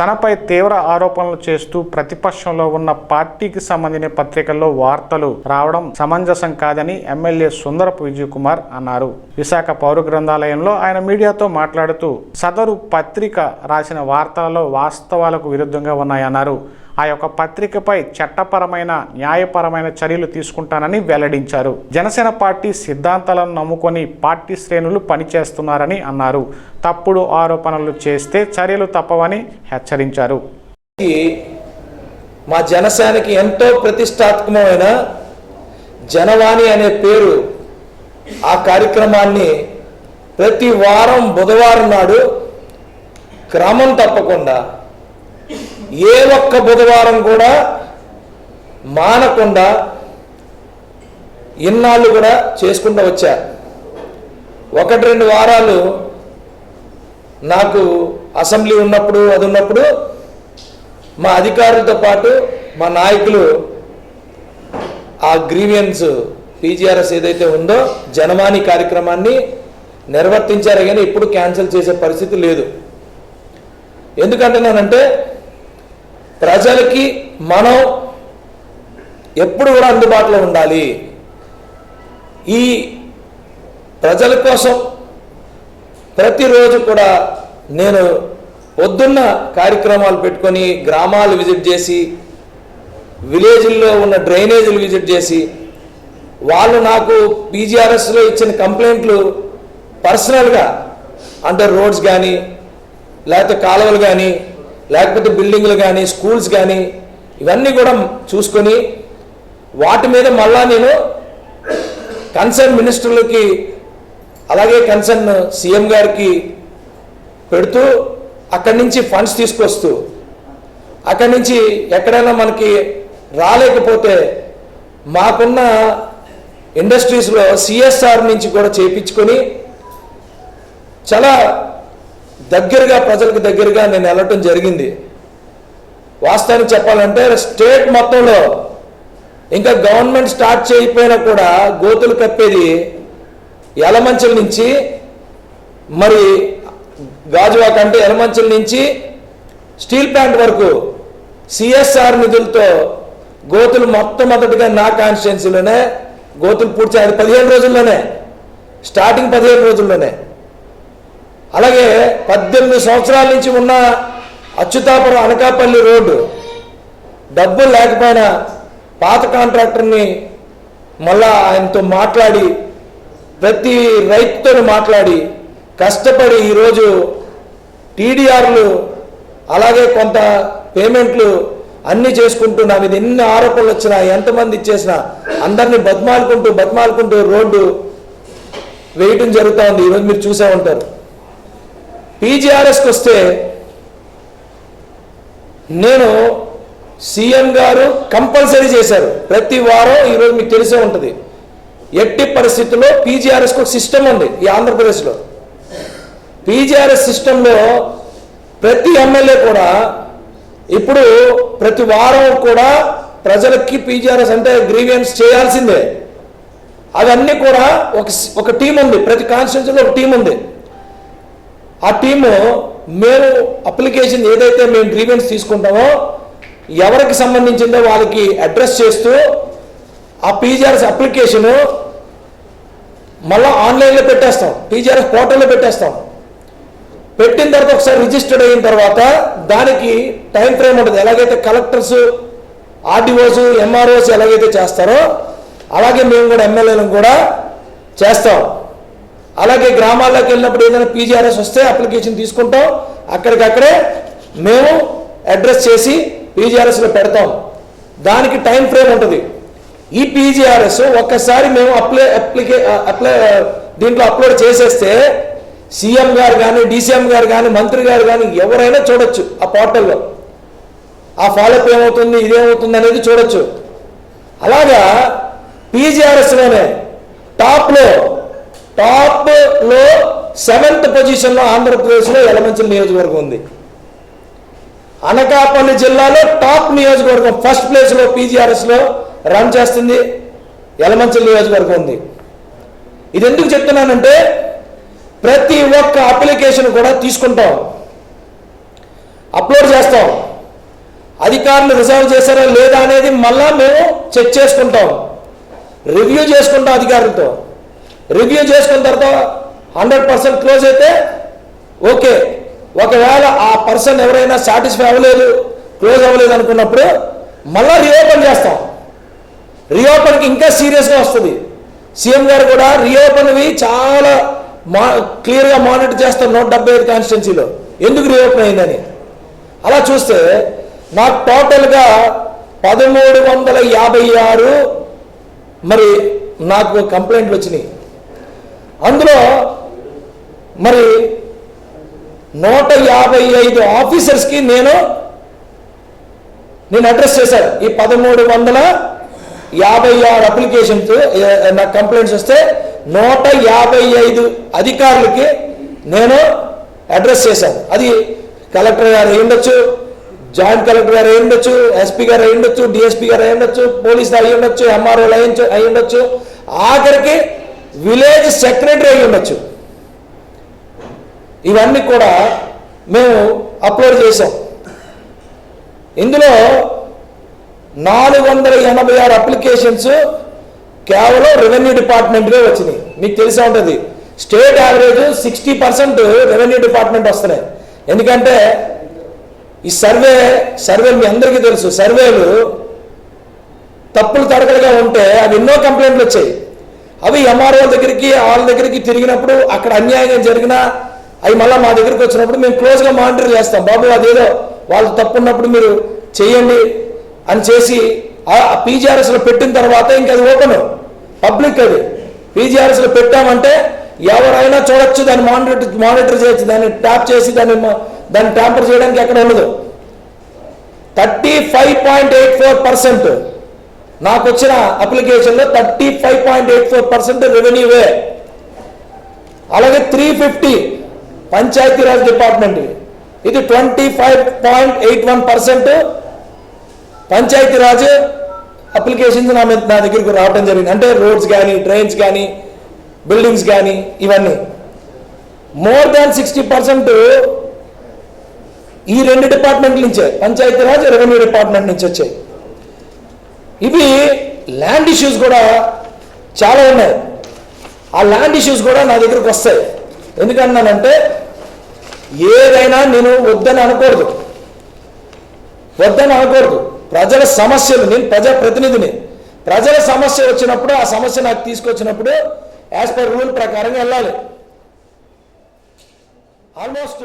తనపై తీవ్ర ఆరోపణలు చేస్తూ ప్రతిపక్షంలో ఉన్న పార్టీకి సంబంధించిన పత్రికల్లో వార్తలు రావడం సమంజసం కాదని ఎమ్మెల్యే సుందరపు విజయ్ కుమార్ అన్నారు. విశాఖ పౌర గ్రంథాలయంలో ఆయన మీడియాతో మాట్లాడుతూ సదరు పత్రిక రాసిన వార్తలలో వాస్తవాలకు విరుద్ధంగా ఉన్నాయన్నారు. ఆ యొక్క పత్రికపై చట్టపరమైన న్యాయపరమైన చర్యలు తీసుకుంటానని వెల్లడించారు. జనసేన పార్టీ సిద్ధాంతాలను నమ్ముకొని పార్టీ శ్రేణులు పనిచేస్తున్నారని అన్నారు. తప్పుడు ఆరోపణలు చేస్తే చర్యలు తప్పవని హెచ్చరించారు. మా జనసేనకి ఎంతో ప్రతిష్టాత్మకమైన జనవాణి అనే పేరు ఆ కార్యక్రమాన్ని ప్రతి వారం బుధవారం నాడు క్రమం తప్పకుండా ఏ ఒక్క బుధవారం కూడా మానకుండా ఇన్నాళ్ళు కూడా చేసుకుంటూ వచ్చారు ఒకటి రెండు వారాలు నాకు అసెంబ్లీ ఉన్నప్పుడు అది ఉన్నప్పుడు మా అధికారులతో పాటు మా నాయకులు ఆ గ్రీవియన్స్ పీజీఆర్ఎస్ ఏదైతే ఉందో జనవాణి కార్యక్రమాన్ని నిర్వర్తించారు కానీ ఇప్పుడు క్యాన్సిల్ చేసే పరిస్థితి లేదు. ఎందుకంటున్నానంటే ప్రజలకి మనం ఎప్పుడు కూడా అందుబాటులో ఉండాలి. ఈ ప్రజల కోసం ప్రతిరోజు కూడా నేను పొద్దున్న కార్యక్రమాలు పెట్టుకొని గ్రామాలు విజిట్ చేసి విలేజ్ల్లో ఉన్న డ్రైనేజీలు విజిట్ చేసి వాళ్ళు నాకు పీజీఆర్ఎస్లో ఇచ్చిన కంప్లైంట్లు పర్సనల్గా అంటే రోడ్స్ కానీ లేకపోతే కాలువలు కానీ లేకపోతే బిల్డింగ్లు కానీ స్కూల్స్ కానీ ఇవన్నీ కూడా చూసుకొని వాటి మీద మళ్ళా నేను కన్సర్న్ మినిస్టర్లకి అలాగే కన్సర్న్ సీఎం గారికి పెడుతూ అక్కడి నుంచి ఫండ్స్ తీసుకొస్తూ అక్కడి నుంచి ఎక్కడైనా మనకి రాలేకపోతే మాకున్న ఇండస్ట్రీస్లో సిఎస్ఆర్ నుంచి కూడా చేయించుకొని చాలా దగ్గరగా ప్రజలకు దగ్గరగా నేను వెళ్ళటం జరిగింది. వాస్తవానికి చెప్పాలంటే స్టేట్ మొత్తంలో ఇంకా గవర్నమెంట్ స్టార్ట్ చేయకపోయినా కూడా గోతులు కప్పేది ఎలమంచల నుంచి మరి గాజువాక అంటే ఎలమంచల నుంచి స్టీల్ ప్లాంట్ వరకు సిఎస్ఆర్ నిధులతో గోతులు మొట్టమొదటిగా నా కాన్స్టిట్యున్సీలోనే గోతులు పూర్తి అది పదిహేను రోజుల్లోనే స్టార్టింగ్ పదిహేను రోజుల్లోనే. అలాగే పద్దెనిమిది సంవత్సరాల నుంచి ఉన్న అచ్యుతాపురం అనకాపల్లి రోడ్డు డబ్బులు లేకపోయినా పాత కాంట్రాక్టర్ని మళ్ళా ఆయనతో మాట్లాడి ప్రతి రైతుతో మాట్లాడి కష్టపడి ఈరోజు టీడీఆర్లు అలాగే కొంత పేమెంట్లు అన్నీ చేసుకుంటూ నా మీద ఎన్ని ఆరోపణలు వచ్చినా ఎంతమంది ఇచ్చేసినా అందరినీ బతిమాలుకుంటూ బతిమాలుకుంటూ రోడ్డు వేయటం జరుగుతూ ఉంది. ఈరోజు మీరు చూసే ఉంటారు. పీజీఆర్ఎస్కి వస్తే నేను సీఎం గారు కంపల్సరీ చేశారు. ప్రతి వారం ఈరోజు మీకు తెలిసే ఉంటుంది. ఎట్టి పరిస్థితుల్లో పీజీఆర్ఎస్కి ఒక సిస్టమ్ ఉంది ఈ ఆంధ్రప్రదేశ్లో. పీజీఆర్ఎస్ సిస్టంలో ప్రతి ఎమ్మెల్యే కూడా ఇప్పుడు ప్రతి వారం కూడా ప్రజలకి పీజీఆర్ఎస్ అంటే గ్రీవియన్స్ చేయాల్సిందే. అవన్నీ కూడా ఒక ఒక టీం ఉంది. ప్రతి కాన్స్టిట్యూన్సీలో ఒక టీం ఉంది. ఆ టీము మేము అప్లికేషన్ ఏదైతే మేము గ్రీవెన్స్ తీసుకుంటామో ఎవరికి సంబంధించిందో వాళ్ళకి అడ్రస్ చేస్తూ ఆ పీజీఆర్ఎస్ అప్లికేషను మళ్ళీ ఆన్లైన్లో పెట్టేస్తాం పీజీఆర్ఎస్ పోర్టల్లో పెట్టేస్తాం. పెట్టిన తర్వాత ఒకసారి రిజిస్టర్డ్ అయిన తర్వాత దానికి టైం ఫ్రేమ్ ఉంటుంది. ఎలాగైతే కలెక్టర్స్ ఆర్డీఓస్ ఎంఆర్ఓస్ ఎలాగైతే చేస్తారో అలాగే మేము కూడా ఎమ్మెల్యేలను కూడా చేస్తాం. అలాగే గ్రామాల్లోకి వెళ్ళినప్పుడు ఏదైనా పీజీఆర్ఎస్ వస్తే అప్లికేషన్ తీసుకుంటాం. అక్కడికక్కడే మేము అడ్రస్ చేసి పీజీఆర్ఎస్లో పెడతాం. దానికి టైం ఫ్రేమ్ ఉంటుంది. ఈ పీజీఆర్ఎస్ ఒక్కసారి మేము అప్లై అప్లికే అప్లై దీంట్లో అప్లోడ్ చేసేస్తే సీఎం గారు కానీ డీసీఎం గారు కానీ మంత్రి గారు కానీ ఎవరైనా చూడొచ్చు ఆ పోర్టల్లో ఆ ఫాలోఅప్ ఏమవుతుంది ఇదేమవుతుంది అనేది చూడొచ్చు. అలాగా పీజీఆర్ఎస్లోనే టాప్లో టాప్లో సెవెంత్ పొజిషన్లో ఆంధ్రప్రదేశ్లో ఎలమంచిల నియోజకవర్గం ఉంది. అనకాపల్లి జిల్లాలో టాప్ నియోజకవర్గం ఫస్ట్ ప్లేస్లో పీజీఆర్ఎస్లో రన్ చేస్తుంది ఎలమంచిల నియోజకవర్గం ఉంది. ఇది ఎందుకు చెప్తున్నానంటే ప్రతి ఒక్క అప్లికేషన్ కూడా తీసుకుంటాం. అప్లోడ్ చేస్తాం. అధికారులు రిజర్వ్ చేశారా లేదా అనేది మళ్ళా మేము చెక్ చేసుకుంటాం. రివ్యూ చేసుకుంటాం అధికారులతో. రివ్యూ చేసుకున్న తర్వాత హండ్రెడ్ పర్సెంట్ క్లోజ్ అయితే ఓకే ఒకవేళ ఆ పర్సన్ ఎవరైనా సాటిస్ఫై అవ్వలేదు క్లోజ్ అవ్వలేదు అనుకున్నప్పుడు మళ్ళీ రీఓపెన్ చేస్తాం. రీఓపెన్కి ఇంకా సీరియస్గా వస్తుంది. సీఎం గారు కూడా రీఓపెన్వి చాలా మా క్లియర్గా మానిటర్ చేస్తారు నూట డెబ్బై ఐదు కాన్స్టిట్యున్సీలో. ఎందుకు రీఓపెన్ అయిందని? అలా చూస్తే నాకు టోటల్గా పదమూడు వందల యాభై ఆరు మరి నాకు కంప్లైంట్లు వచ్చినాయి. అందులో మరి నూట యాభై ఐదు ఆఫీసర్స్కి నేను నేను అడ్రస్ చేశాను. ఈ పదమూడు వందల యాభై ఆరు అప్లికేషన్స్ నాకు కంప్లైంట్స్ వస్తే నూట యాభై ఐదు అధికారులకి నేను అడ్రస్ చేశాను. అది కలెక్టర్ గారు అయి ఉండొచ్చు జాయింట్ కలెక్టర్ గారు అయి ఉండొచ్చు ఎస్పీ గారు అయి ఉండొచ్చు డిఎస్పీ గారు అయి ఉండొచ్చు పోలీస్ అయి ఉండొచ్చు ఎంఆర్ఓ అయి ఉండొచ్చు. ఆఖరికి విలేజ్ సెక్రటరీ అయి ఉండొచ్చు. ఇవన్నీ కూడా మేము అప్లోడ్ చేసాం ఇందులో నాలుగు వందల ఎనభై ఆరు అప్లికేషన్స్ కేవలం రెవెన్యూ డిపార్ట్మెంట్గా వచ్చినాయి. మీకు తెలిసే ఉంటుంది. State average sixty percent revenue department వస్తున్నాయి. ఎందుకంటే ఈ సర్వే సర్వే మీ అందరికీ తెలుసు. సర్వేలు తప్పులు తడకలుగా ఉంటే అవి ఎన్నో కంప్లైంట్లు వచ్చాయి. అవి ఎంఆర్ఓ దగ్గరికి వాళ్ళ దగ్గరికి తిరిగినప్పుడు అక్కడ అన్యాయంగా జరిగినా అవి మళ్ళీ మా దగ్గరికి వచ్చినప్పుడు మేము క్లోజ్గా మానిటర్ చేస్తాం. బాబు అదేదో వాళ్ళు తప్పు ఉన్నప్పుడు మీరు చేయండి అని చేసి ఆ పీజీఆర్ఎస్లో పెట్టిన తర్వాత ఇంకా అది ఓపెన్ పబ్లిక్ అది. పీజీఆర్ఎస్లో పెట్టామంటే ఎవరైనా చూడొచ్చు దాన్ని మానిటర్ మానిటర్ చేయొచ్చు. దాన్ని ట్యాప్ చేసి దాన్ని దాన్ని ట్యాంపర్ చేయడానికి ఎక్కడ ఉండదు. Thirty five point eight four percent నాకు వచ్చిన అప్లికేషన్లో thirty five point eight four percent రెవెన్యూవే అలాగే త్రీ ఫిఫ్టీ పంచాయతీరాజ్ డిపార్ట్మెంట్ ఇది. Twenty five point eight one percent Panchayati Raj applications నా మీద నా దగ్గరికి రావడం జరిగింది. అంటే రోడ్స్ కానీ ట్రైన్స్ కానీ బిల్డింగ్స్ కానీ ఇవన్నీ. మోర్ దాన్ సిక్స్టీ పర్సెంట్ ఈ రెండు డిపార్ట్మెంట్ నుంచే పంచాయతీరాజ్ రెవెన్యూ డిపార్ట్మెంట్ నుంచి వచ్చాయి ఇవి ల్యాండ్ ఇష్యూస్ కూడా చాలా ఉన్నాయి. ఆ ల్యాండ్ ఇష్యూస్ కూడా నా దగ్గరకు వస్తాయి. ఎందుకన్నానంటే ఏదైనా నేను వద్దని అనకూడదు. వద్దని అనకూడదు. ప్రజల సమస్యలు నేను ప్రజా ప్రతినిధిని. ప్రజల సమస్య వచ్చినప్పుడు ఆ సమస్య నాకు తీసుకొచ్చినప్పుడు యాజ్ పర్ రూల్ ప్రకారం వెళ్ళాలి. ఆల్మోస్ట్